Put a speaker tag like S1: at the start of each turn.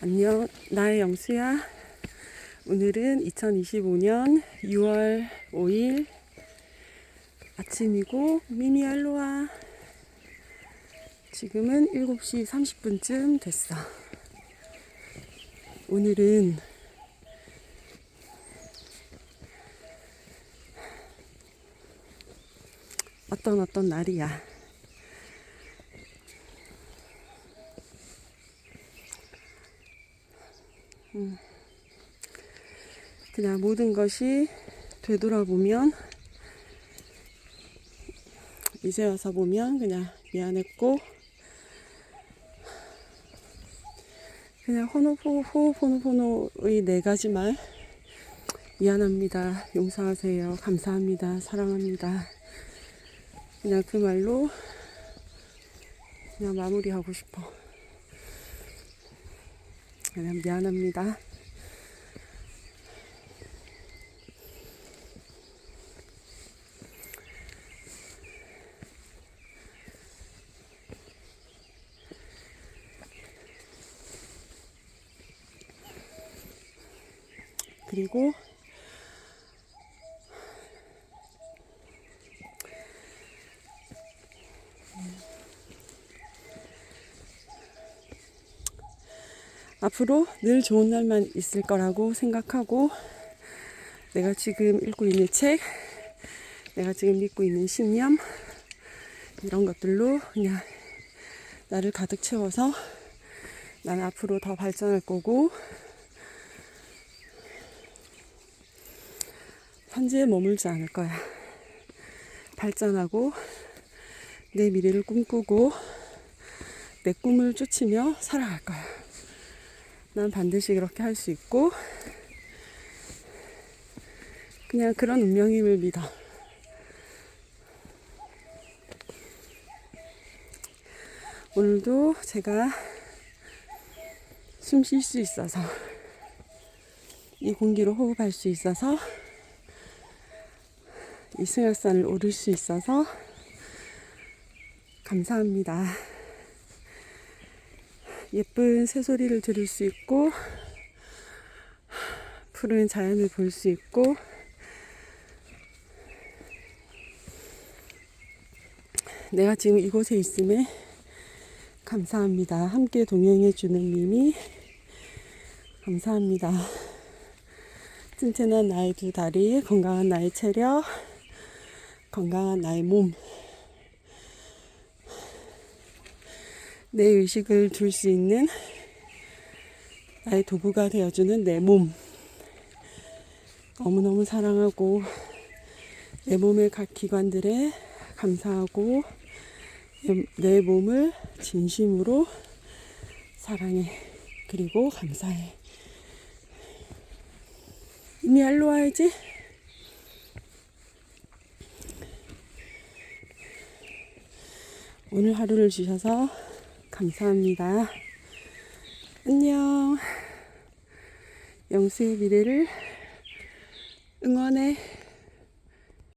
S1: 안녕, 나의 영수야. 오늘은 2025년 6월 5일 아침이고, 미미 알로와. 지금은 7시 30분쯤 됐어. 오늘은 어떤 어떤 날이야. 그냥 모든 것이 되돌아보면 이제 와서 보면 그냥 미안했고 그냥 호노포 호 호노포노의 네 가지 말 미안합니다. 용서하세요. 감사합니다. 사랑합니다. 그냥 그 말로 그냥 마무리하고 싶어 그냥 미안합니다. 그리고 앞으로 늘 좋은 날만 있을 거라고 생각하고 내가 지금 읽고 있는 책, 내가 지금 믿고 있는 신념 이런 것들로 그냥 나를 가득 채워서 난 앞으로 더 발전할 거고 현재에 머물지 않을 거야. 발전하고 내 미래를 꿈꾸고 내 꿈을 쫓으며 살아갈 거야. 난 반드시 그렇게 할 수 있고 그냥 그런 운명임을 믿어. 오늘도 제가 숨 쉴 수 있어서 이 공기로 호흡할 수 있어서 이 승합산을 오를 수 있어서 감사합니다. 예쁜 새소리를 들을 수 있고 푸른 자연을 볼 수 있고 내가 지금 이곳에 있음에 감사합니다. 함께 동행해 주는 님이 감사합니다. 튼튼한 나의 두 다리, 건강한 나의 체력, 건강한 나의 몸, 내 의식을 둘 수 있는 나의 도구가 되어주는 내 몸. 너무너무 사랑하고 내 몸의 각 기관들에 감사하고 내- 내 몸을 진심으로 사랑해. 그리고 감사해. 이미 알로 와야지. 오늘 하루를 주셔서 감사합니다. 안녕. 영수의 미래를 응원해.